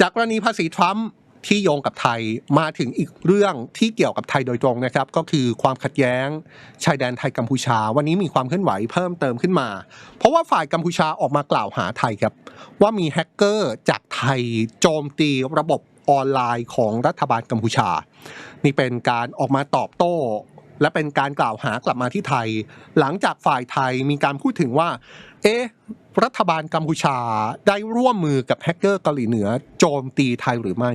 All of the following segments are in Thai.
จากกรณีภาษีทรัมป์ที่โยงกับไทยมาถึงอีกเรื่องที่เกี่ยวกับไทยโดยตรงนะครับ ก็คือความขัดแย้งชายแดนไทยกัมพูชา วันนี้มีความเคลื่อนไหวเพิ่มเติมขึ้นมา เพราะว่าฝ่ายกัมพูชาออกมากล่าวหาไทยครับ ว่ามีแฮกเกอร์จากไทยโจมตีระบบออนไลน์ของรัฐบาลกัมพูชา นี่เป็นการออกมาตอบโต้ และเป็นการกล่าวหากลับมาที่ไทย หลังจากฝ่ายไทยมีการพูดถึงว่า เอ๊ะรัฐบาลกัมพูชาได้ร่วมมือกับแฮกเกอร์เกาหลีเหนือโจมตีไทยหรือไม่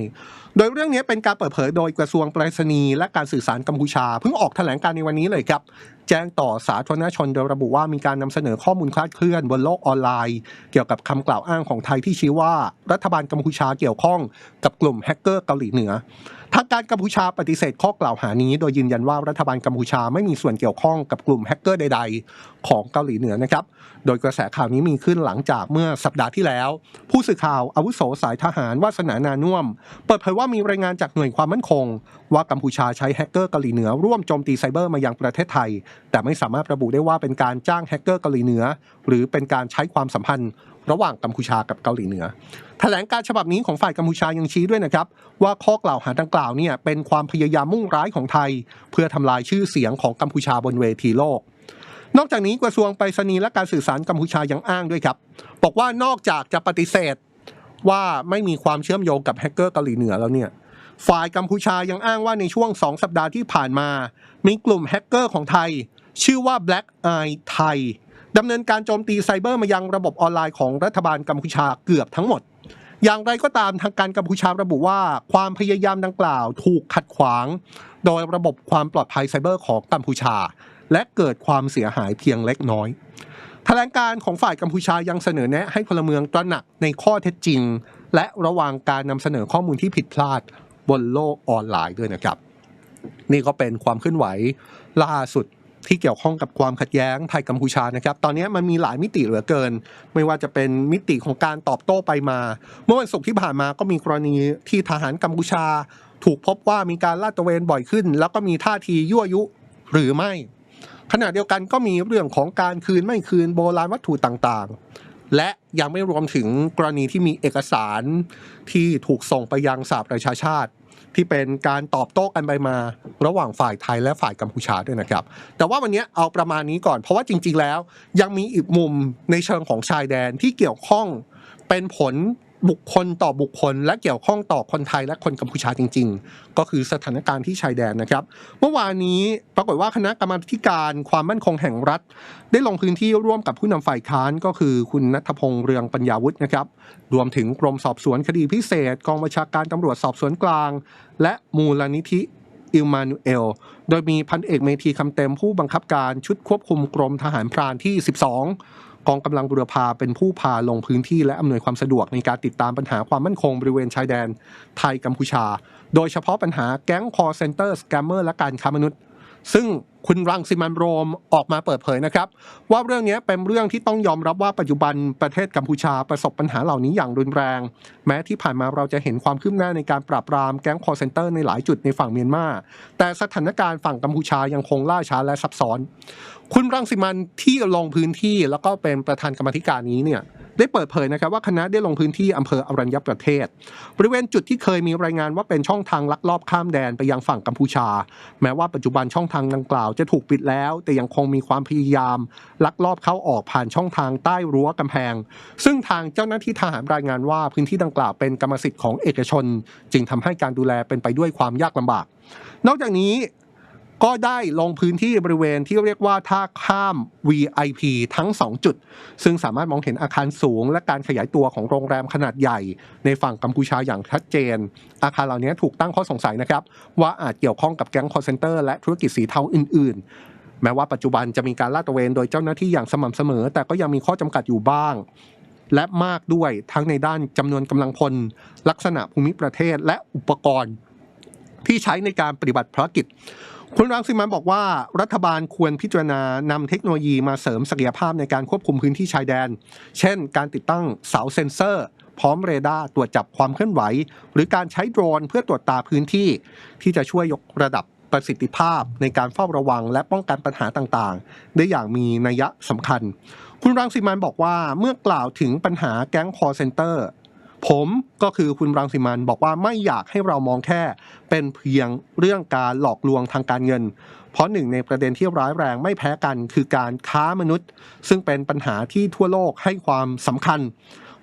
โดยเรื่องนี้เป็นการเปิดเผยโดยกระทรวงไปรษณีย์และการสื่อสารกัมพูชา เพิ่งออกแถลงการในวันนี้เลยครับ แจ้งต่อสาธารณชนโดยระบุว่ามีการนำเสนอข้อมูลคลาดเคลื่อนบนโลกออนไลน์ เกี่ยวกับคำกล่าวอ้างของไทยที่ชี้ว่า รัฐบาลกัมพูชาเกี่ยวข้องกับกลุ่มแฮกเกอร์เกาหลีเหนือ ทางการกัมพูชาปฏิเสธข้อกล่าวหานี้ โดยยืนยันว่ารัฐบาลกัมพูชาไม่มีส่วนเกี่ยวข้องกับกลุ่มแฮกเกอร์ใด ๆ ของเกาหลีเหนือนะครับ โดยกระแสข่าวนี้มีขึ้นหลังจากเมื่อสัปดาห์ที่แล้ว ผู้สื่อข่าวอาวุโสสายทหารวาสนานานุ่ม เปิดเผยว่ามีรายงานจากหน่วยความมั่นคง ว่ากัมพูชาใช้แฮกเกอร์เกาหลีเหนือร่วมโจมตีไซเบอร์มายังประเทศไทย แต่ไม่สามารถระบุได้ว่าเป็นการจ้างแฮกเกอร์เกาหลีเหนือ หรือเป็นการใช้ความสัมพันธ์ ระหว่างกัมพูชากับเกาหลีเหนือ แถลงการฉบับนี้ของฝ่ายกัมพูชายังชี้ด้วยนะครับ ว่าข้อกล่าวหาดังกล่าวเนี่ยเป็นความพยายามมุ่งร้ายของไทย เพื่อทำลายชื่อเสียงของกัมพูชาบนเวทีโลกนอกจากนี้กระทรวงไปรษณีย์และการสื่อสารกัมพูชายังอ้างด้วยครับ บอกว่านอกจากจะปฏิเสธว่าไม่มีความเชื่อมโยงกับแฮกเกอร์เกาหลีเหนือแล้วเนี่ย ฝ่ายกัมพูชายังอ้างว่าในช่วง 2 สัปดาห์ที่ผ่านมา มีกลุ่มแฮกเกอร์ของไทย ชื่อว่า Black Eye ไทย ดำเนินการโจมตีไซเบอร์มายังระบบออนไลน์ของรัฐบาลกัมพูชาเกือบทั้งหมด อย่างไรก็ตามทางการกัมพูชาระบุว่า ความพยายามดังกล่าวถูกขัดขวาง โดยระบบความปลอดภัยไซเบอร์ของกัมพูชา และเกิดความเสียหายเพียงเล็กน้อยแถลงการของฝ่ายกัมพูชายังเสนอแนะให้พลเมืองตระหนักในข้อเท็จจริง และระวังการนำเสนอข้อมูลที่ผิดพลาดบนโลกออนไลน์ด้วยนะครับ นี่ก็เป็นความเคลื่อนไหวล่าสุด ที่เกี่ยวข้องกับความขัดแย้งไทยกัมพูชานะครับ ตอนนี้มันมีหลายมิติเหลือเกิน ไม่ว่าจะเป็นมิติของการตอบโต้ไปมา เมื่อวันศุกร์ที่ผ่านมาก็มีกรณีที่ทหารกัมพูชา ถูกพบว่ามีการลาดตระเวนบ่อยขึ้น แล้วก็มีท่าทียั่วยุหรือไม่ ขณะเดียวกันก็มีเรื่องของการคืนไม่คืนโบราณวัตถุต่างๆ และยังไม่รวมถึงกรณีที่มีเอกสารที่ถูกส่งไปยังสหประชาชาติ ที่เป็นการตอบโต้กันไปมา ระหว่างฝ่ายไทยและฝ่ายกัมพูชาด้วยนะครับ แต่ว่าวันนี้เอาประมาณนี้ก่อน เพราะว่าจริง ๆ แล้ว ยังมีอีกมุมในเชิงของชายแดนที่เกี่ยวข้องเป็นผล บุคคลต่อบุคคล และเกี่ยวข้องต่อคนไทยและคนกัมพูชาจริง ๆ ก็คือสถานการณ์ที่ชายแดนนะครับ เมื่อวานนี้ปรากฏว่าคณะกรรมาการความมั่นคงแห่งรัฐ ได้ลงพื้นที่ร่วมกับผู้นำฝ่ายค้านก็คือคุณนัทพงษ์เรืองปัญญาวุฒินะครับ รวมถึงกรมสอบสวนคดีพิเศษ กองบัญชาการตำรวจสอบสวนกลาง และมูลนิธิอิลมานูเอล โดยมีพันเอกเมธีคำเต็มผู้บังคับการชุดควบคุมกรมทหารพรานที่ 12 กองกำลังบุรพาเป็นผู้พาลงพื้นที่และอำนวยความสะดวกในการติดตามปัญหาความมั่นคงบริเวณชายแดนไทยกัมพูชา โดยเฉพาะปัญหาแก๊งคอร์เซนเตอร์สแกมเมอร์และการค้ามนุษย์ ซึ่งคุณรังสิมันโรมออกมาเปิดเผยนะครับ ว่าเรื่องนี้เป็นเรื่องที่ต้องยอมรับว่าปัจจุบันประเทศกัมพูชาประสบปัญหาเหล่านี้อย่างรุนแรง แม้ที่ผ่านมาเราจะเห็นความคืบหน้าในการปราบปรามแก๊งคอร์เซนเตอร์ในหลายจุดในฝั่งเมียนมาแต่สถานการณ์ฝั่งกัมพูชายังคงล่าช้าและซับซ้อน คุณรังสิมันที่ลงพื้นที่แล้วก็เป็นประธานกรรมธิการนี้เนี่ย ได้เปิดเผยนะครับว่าคณะได้ลงพื้นที่อำเภออรัญญประเทศ บริเวณจุดที่เคยมีรายงานว่าเป็นช่องทางลักลอบข้ามแดนไปยังฝั่งกัมพูชา แม้ว่าปัจจุบันช่องทางดังกล่าวจะถูกปิดแล้ว แต่ยังคงมีความพยายาม ลักลอบเข้าออกผ่านช่องทางใต้รั้วกำแพง ซึ่งทางเจ้าหน้าที่ทหารรายงานว่าพื้นที่ดังกล่าวเป็นกรรมสิทธิ์ของเอกชน จึงทำให้การดูแลเป็นไปด้วยความยากลำบาก นอกจากนี้ ก็ได้ลงพื้นที่บริเวณที่เรียกว่าท่าข้าม VIP ทั้ง 2 จุด ซึ่งสามารถมองเห็นอาคารสูง และการขยายตัวของโรงแรมขนาดใหญ่ ในฝั่งกัมพูชาอย่างชัดเจน อาคารเหล่านี้ถูกตั้งข้อสงสัยนะครับ ว่าอาจเกี่ยวข้องกับแก๊งคอร์เซนเตอร์และธุรกิจสีเทาอื่น ๆ แม้ว่าปัจจุบันจะมีการลาดตระเวนโดยเจ้าหน้าที่อย่างสม่ำเสมอ แต่ก็ยังมีข้อจำกัดอยู่บ้างและมากด้วยทั้งในด้านจำนวนกำลังพล ลักษณะภูมิประเทศและอุปกรณ์ ที่ใช้ในการปฏิบัติภารกิจ คุณรังสิมันบอกว่ารัฐบาลควรพิจารณานำเทคโนโลยีมาเสริมศักยภาพในการควบคุมพื้นที่ชายแดน เช่น การติดตั้งเสาเซ็นเซอร์ พร้อมเรดาร์ตรวจจับความเคลื่อนไหว หรือการใช้โดรนเพื่อตรวจตาพื้นที่ ที่จะช่วยยกระดับประสิทธิภาพในการเฝ้าระวังและป้องกันปัญหาต่างๆ ได้อย่างมีนัยสำคัญ คุณรังสิมันบอกว่าเมื่อกล่าวถึงปัญหาแก๊งคอร์เซนเตอร์ ผมก็คือคุณรังสิมันบอกว่าไม่อยากให้เรามองแค่ เป็นเพียงเรื่องการหลอกลวงทางการเงิน เพราะหนึ่งในประเด็นที่ร้ายแรงไม่แพ้กันคือการค้ามนุษย์ ซึ่งเป็นปัญหาที่ทั่วโลกให้ความสำคัญ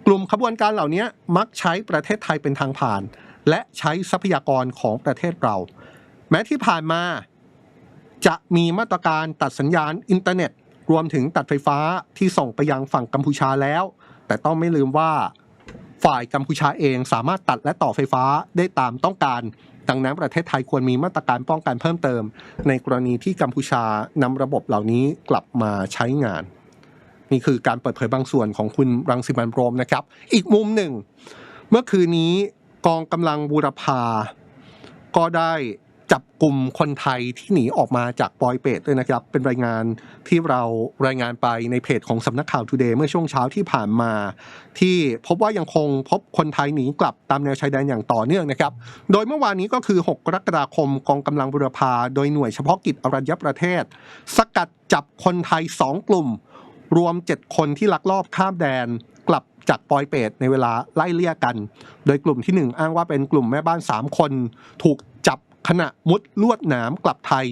กลุ่มขบวนการเหล่านี้มักใช้ประเทศไทยเป็นทางผ่าน และใช้ทรัพยากรของประเทศเรา แม้ที่ผ่านมา จะมีมาตรการตัดสัญญาณอินเทอร์เน็ต รวมถึงตัดไฟฟ้าที่ส่งไปยังฝั่งกัมพูชาแล้ว แต่ต้องไม่ลืมว่า ฝ่ายกัมพูชาเองสามารถตัดและต่อไฟฟ้าได้ตามต้องการ ดังนั้นประเทศไทยควรมีมาตรการป้องกันเพิ่มเติม ในกรณีที่กัมพูชานำระบบเหล่านี้กลับมาใช้งานนี่คือการเปิดเผยบางส่วนของคุณรังสิมันโรมนะครับ อีกมุมหนึ่ง เมื่อคืนนี้กองกำลังบูรพาก็ได้ จับกลุ่มคนไทยที่หนีออกมาจากปอยเปตด้วยนะครับ เป็นรายงานที่เรารายงานไปในเพจของสำนักข่าวทูเดย์เมื่อช่วงเช้าที่ผ่านมา ที่พบว่ายังคงพบคนไทยหนีกลับตามแนวชายแดนอย่างต่อเนื่องนะครับ โดยเมื่อวานนี้ก็คือ 6 กรกฎาคมกองกำลังบุรพา โดยหน่วยเฉพาะกิจอรัญญประเทศ สกัดจับคนไทย 2 กลุ่ม รวม 7 คนที่ลักลอบข้ามแดนกลับจากปอยเปตในเวลาไล่เลี่ยกัน โดยกลุ่มที่ 1 อ้างว่าเป็นกลุ่มแม่บ้าน 3 คน ถูก ขณะมุดลวดหนามกลับไทย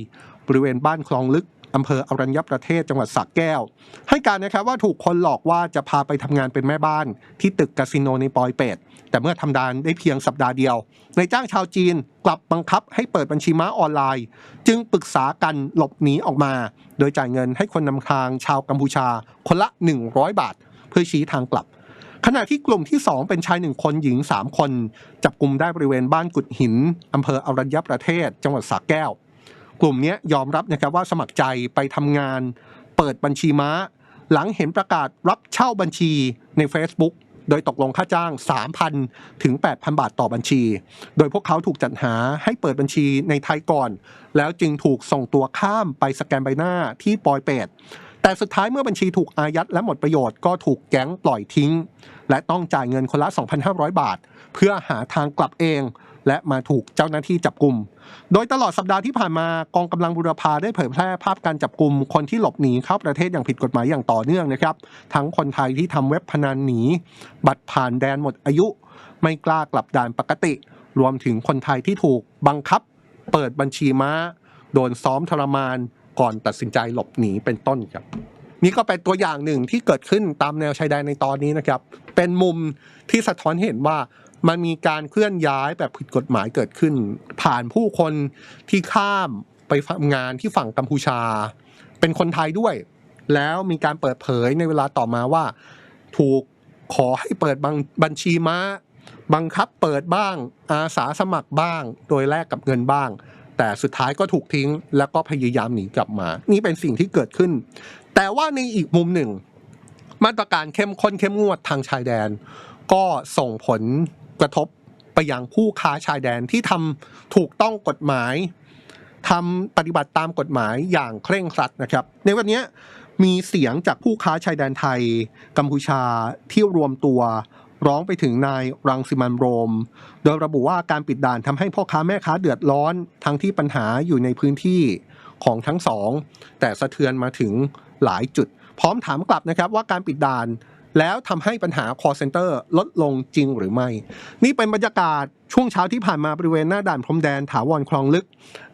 บริเวณบ้านคลองลึกอำเภออรัญญประเทศจังหวัดสระแก้ว ให้การนะครับว่าถูกคนหลอกว่าจะพาไปทำงานเป็นแม่บ้าน ที่ตึกคาสิโนในปอยเปตแต่เมื่อทำดานได้เพียงสัปดาห์เดียว ในจ้างชาวจีนกลับบังคับให้เปิดบัญชีม้าออนไลน์ จึงปรึกษากันหลบหนีออกมา โดยจ่ายเงินให้คนนำทางชาวกัมพูชาคนละ 100 บาท เพื่อชี้ทางกลับ ขณะที่กลุ่มที่ 2 เป็นชายหนึ่งคนหญิง 3 คน จับกลุ่มได้บริเวณบ้านกุดหินอำเภออรัญญประเทศ จังหวัดสระแก้ว กลุ่มนี้ยยอมรับนะครับว่าสมัครใจไปทำงาน เปิดบัญชีม้า หลังเห็นประกาศรับเช่าบัญชีใน Facebook โดยตกลงค่าจ้าง 3,000 ถึง 8,000 บาทต่อบัญชี โดยพวกเขาถูกจัดหาให้เปิดบัญชีในไทยก่อน แล้วจึงถูกส่งตัวข้ามไปสแกนใบหน้าที่ปอยเปต แต่สุดท้ายเมื่อบัญชีถูกอายัดและหมดประโยชน์ก็ถูกแก๊งปล่อยทิ้ง และต้องจ่ายเงินคนละ 2,500 บาท เพื่อหาทางกลับเอง และมาถูกเจ้าหน้าที่จับกลุ่ม โดยตลอดสัปดาห์ที่ผ่านมากองกำลังบุรพาได้เผยแพร่ภาพการจับกลุ่มคนที่หลบหนีเข้าประเทศอย่างผิดกฎหมายอย่างต่อเนื่องนะครับ ทั้งคนไทยที่ทำเว็บพนันหนี บัตรผ่านแดนหมดอายุ ไม่กล้ากลับด่านปกติ รวมถึงคนไทยที่ถูกบังคับ เปิดบัญชีม้า โดนซ้อมทรมาน ก่อนตัดสินใจหลบหนีเป็นต้นครับ นี่ก็เป็นตัวอย่างหนึ่งที่เกิดขึ้นตามแนวชายแดนในตอนนี้นะครับ เป็นมุมที่สะท้อนเห็นว่ามันมีการเคลื่อนย้ายแบบผิดกฎหมายเกิดขึ้น ผ่านผู้คนที่ข้ามไปทำงานที่ฝั่งกัมพูชา เป็นคนไทยด้วย แล้วมีการเปิดเผยในเวลาต่อมาว่า ถูกขอให้เปิดบัญบัญชีม้า บังคับเปิดบ้าง อาสาสมัครบ้าง โดยแลกกับเงินบ้าง แต่สุดท้ายก็ถูกทิ้ง แล้วก็พยายามหนีกลับมา นี่เป็นสิ่งที่เกิดขึ้น แต่ว่าในอีกมุมหนึ่ง มาตรการเข้มข้นเข้มงวดทางชายแดน ก็ส่งผลกระทบไปยังผู้ค้าชายแดนที่ทำถูกต้องกฎหมายทำปฏิบัติตามกฎหมายอย่างเคร่งครัดนะครับ ในวันนี้มีเสียงจากผู้ค้าชายแดนไทย กัมพูชาที่รวมตัว ร้องไปถึงนายรังสิมันโรม โดยระบุว่าการปิดด่านทำให้พ่อค้าแม่ค้าเดือดร้อน ทั้งที่ปัญหาอยู่ในพื้นที่ของทั้งสอง แต่สะเทือนมาถึงหลายจุด พร้อมถามกลับนะครับว่าการปิดด่านแล้วทำให้ปัญหา call center ลดลงจริงหรือไม่ นี่เป็นบรรยากาศ ช่วงเช้าที่ผ่านมาบริเวณหน้าด่านพรมแดนถาวรคลองลึก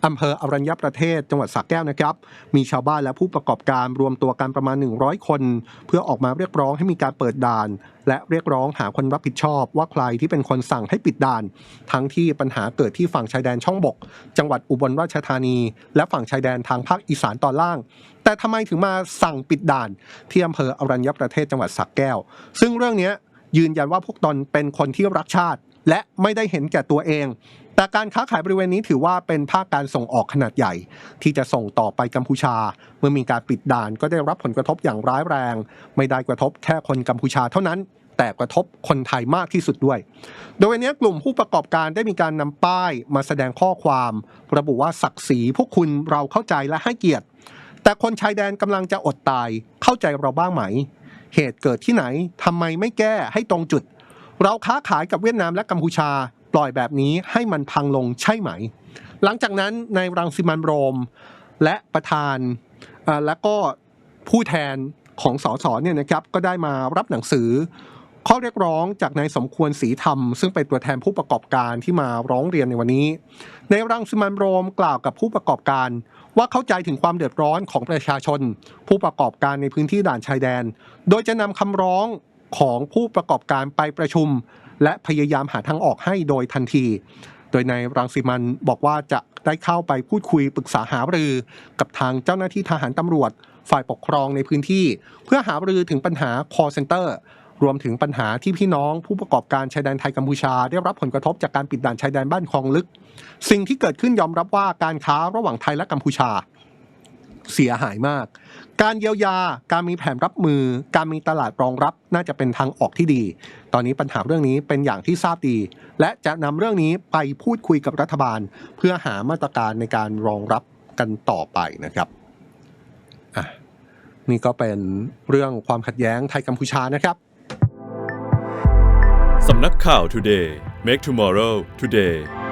อำเภออรัญญประเทศจังหวัดสระแก้วนะครับ มีชาวบ้านและผู้ประกอบการรวมตัวกันประมาณ 100 คน เพื่อออกมาเรียกร้องให้มีการเปิดด่าน และเรียกร้องหาคนรับผิดชอบ ว่าใครที่เป็นคนสั่งให้ปิดด่าน ทั้งที่ปัญหาเกิดที่ฝั่งชายแดนช่องบก จังหวัดอุบลราชธานี และฝั่งชายแดนทางภาคอีสานตอนล่าง แต่ทำไมถึงมาสั่งปิดด่าน ที่อำเภออรัญญประเทศจังหวัดสระแก้ว ซึ่งเรื่องนี้ยืนยันว่าพวกตนเป็นคนที่รักชาติ และไม่ได้เห็นแก่ตัวเอง แต่การค้าขายบริเวณนี้ถือว่าเป็นภาคการส่งออกขนาดใหญ่ ที่จะส่งต่อไปกัมพูชา เมื่อมีการปิดด่านก็ได้รับผลกระทบอย่างร้ายแรง ไม่ได้กระทบแค่คนกัมพูชาเท่านั้นแต่กระทบคนไทยมากที่สุดด้วย โดยวันนี้กลุ่มผู้ประกอบการได้มีการนำป้ายมาแสดงข้อความ ระบุว่าศักดิ์ศรีพวกคุณเราเข้าใจและให้เกียรติ แต่คนชายแดนกำลังจะอดตายเข้าใจเราบ้างไหม เหตุเกิดที่ไหนทำไมไม่แก้ให้ตรงจุด เราค้าขายกับเวียดนามและกัมพูชา ปล่อยแบบนี้ให้มันพังลงใช่ไหม หลังจากนั้นนายรังสิมันโรมและประธานและก็ผู้แทนของสสเนี่ยนะครับก็ได้มารับหนังสือ ข้อเรียกร้องจากนายสมควรศรีธรรม ซึ่งเป็นตัวแทนผู้ประกอบการที่มาร้องเรียนในวันนี้ ในรังสิมันโรมกล่าวกับผู้ประกอบการ ว่าเข้าใจถึงความเดือดร้อนของประชาชน ผู้ประกอบการในพื้นที่ด่านชายแดน โดยจะนำคำร้อง ของผู้ประกอบการไปประชุม และพยายามหาทางออกให้โดยทันที โดยนายรังสิมันบอกว่าจะได้เข้าไปพูดคุยปรึกษาหารือ กับทางเจ้าหน้าที่ทหารตำรวจ ฝ่ายปกครองในพื้นที่ เพื่อหารือถึงปัญหา call center รวมถึงปัญหาที่พี่น้องผู้ประกอบการชายแดนไทยกัมพูชา ได้รับผลกระทบจากการปิดด่านชายแดนบ้านคลองลึก สิ่งที่เกิดขึ้นยอมรับว่าการค้าระหว่างไทยและกัมพูชา เสียหายมาก การเยียวยา การมีแผนรับมือ การมีตลาดรองรับน่าจะเป็นทางออกที่ดี ตอนนี้ปัญหาเรื่องนี้เป็นอย่างที่ทราบดี และจะนำเรื่องนี้ไปพูดคุยกับรัฐบาล เพื่อหามาตรการในการรองรับกันต่อไปนะครับอะนี่ก็เป็นเรื่องความขัดแย้งไทยกัมพูชานะครับสำนักข่าว Today Make Tomorrow Today